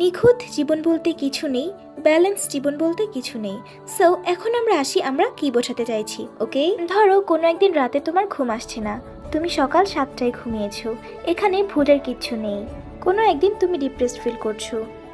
নিখুঁত জীবন বলতে কিছু নেই ব্যালেন্স জীবন বলতে কিছু নেই। সো এখন আমরা আসি, আমরা কি বোঝাতে চাইছি ওকে ধরো, কোনো একদিন রাতে তোমার ঘুম আসছে না। তুমি সকাল সাতটায় ঘুমিয়েছ। এখানে ভুলের কিচ্ছু নেই। কোনো একদিন তুমি ডিপ্রেসড ফিল করছ।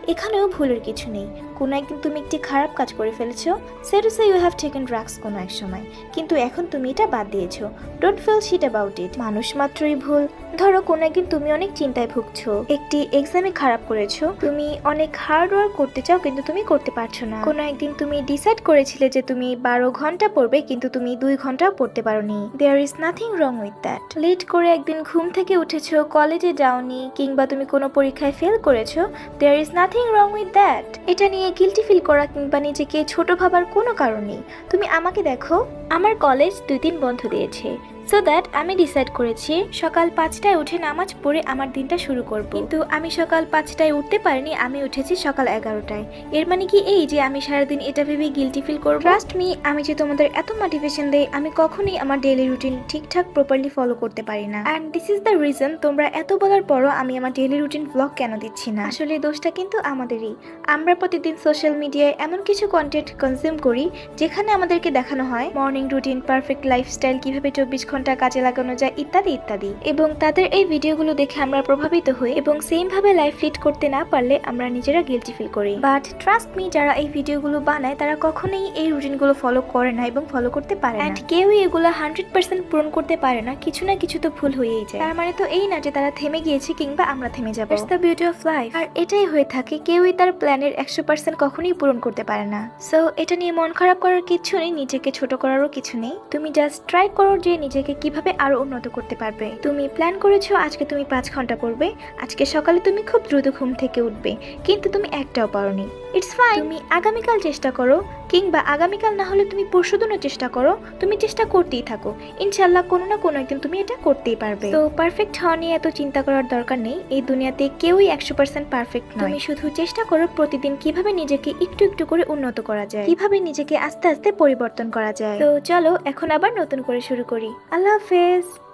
এখানেও ভুলের কিছু নেই। কোনো একদিন তুমি একটি খারাপ কাজ করে ফেলেছো। সেটুসে ইউ হ্যাভ টেকেন ড্রাগস কোনো এক সময়। কিন্তু এখন তুমি এটা বাদ দিয়েছ। Don't feel shit about it মানুষ মাত্রই ভুল। ধরো কোনো একদিন তুমি অনেক চিন্তায় ভুগছো। একটি এক্সামে খারাপ করেছ। তুমি অনেক হার্ড ওয়ার্ক করতে চাও কিন্তু তুমি করতে পারছ না। কোনো একদিন তুমি ডিসাইড করেছিলে যে তুমি বারো ঘণ্টা পড়বে কিন্তু তুমি দুই ঘন্টাও পড়তে পারোনি। There is nothing wrong with that late করে একদিন ঘুম থেকে উঠেছো কলেজে যাওনি কিংবা তুমি কোনো পরীক্ষায় ফেল করেছ there is nothing wrong with that এটা নিয়ে গিলটি ফিল করা কিংবা নিজেকে ছোট ভাবার কোনো কারণ নেই। তুমি আমাকে দেখো। আমার কলেজ দুই দিন বন্ধ দিয়েছে। সো দ্যাট আমি ডিসাইড করেছি, সকাল পাঁচটায় উঠে নামাজ পড়ে আমার দিনটা শুরু করব। কিন্তু আমি সকাল পাঁচটায় উঠতে পারিনি, আমি উঠেছি সকাল এগারোটায়। এর মানে কি এই যে আমি সারাদিন এটা ভেবে গিলটি ফিল করব? ট্রাস্ট মি আমি যে তোমাদের এত মোটিভেশন দেই, আমি কখনোই আমার ডেলি রুটিন ঠিকঠাক প্রপারলি ফলো করতে পারি না। And this is the reason তোমরা এত বলার পরও আমি আমার ডেইলি রুটিন ব্লগ কেন দিচ্ছি না? আসলে দোষটা কিন্তু আমাদেরই। আমরা প্রতিদিন সোশ্যাল মিডিয়ায় এমন কিছু কন্টেন্ট কনজিউম করি, যেখানে আমাদেরকে দেখানো হয় মর্নিং রুটিন পারফেক্ট লাইফস্টাইল কীভাবে চব্বিশ ঘণ্টা কাজে লাগানো যায় ইত্যাদি ইত্যাদি। এবং তাদের এই ভিডিওগুলো দেখে আমরা প্রভাবিত হই এবং সেম ভাবে লাইফ লিড করতে না পারলে আমরা নিজেরা গিলটি ফিল করি। বাট ট্রাস্ট মি যারা এই ভিডিওগুলো বানায় তারা কখনোই এই রুটিনগুলো ফলো করে না এবং ফলো করতে পারে না। কেউই এগুলো হান্ড্রেড পার্সেন্ট পূরণ করতে পারে না কিছু না কিছু তো ভুল হয়েই যায়। তার মানে তো এই না যে তারা থেমে গিয়েছে কিংবা আমরা থেমে যাব। It's the beauty of life আর এটাই হয়ে থাকে কেউই তার প্ল্যানের একশো পার্সেন্ট কখনোই পূরণ করতে পারে না। সো এটা নিয়ে মন খারাপ করার কিছু নেই নিজেকে ছোট করারও কিছু নেই। তুমি জাস্ট ট্রাই করো যে নিজেকে কীভাবে আরও উন্নত করতে পারবে? তুমি প্ল্যান করেছ আজকে তুমি পাঁচ ঘণ্টা পড়বে। আজকে সকালে তুমি খুব দ্রুত ঘুম থেকে উঠবে। কিন্তু তুমি একটাও পারোনি। ইটস ফাইন তুমি আগামীকাল চেষ্টা করো কিংবা আগামীকাল না হলে তুমি পরশুদিনও চেষ্টা করো। তুমি চেষ্টা করতেই থাকো। ইনশাল্লাহ কোনো না কোনো একদিন তুমি এটা করতেই পারবে। তো পারফেক্ট হওয়া নিয়ে এত চিন্তা করার দরকার নেই। এই দুনিয়াতে কেউই একশো পার্সেন্ট পারফেক্ট নয়। তুমি শুধু চেষ্টা করো প্রতিদিন কীভাবে নিজেকে একটু একটু করে উন্নত করা যায়। কীভাবে নিজেকে আস্তে আস্তে পরিবর্তন করা যায়। তো চলো এখন আবার নতুন করে শুরু করি। আল্লাহ হাফেজ।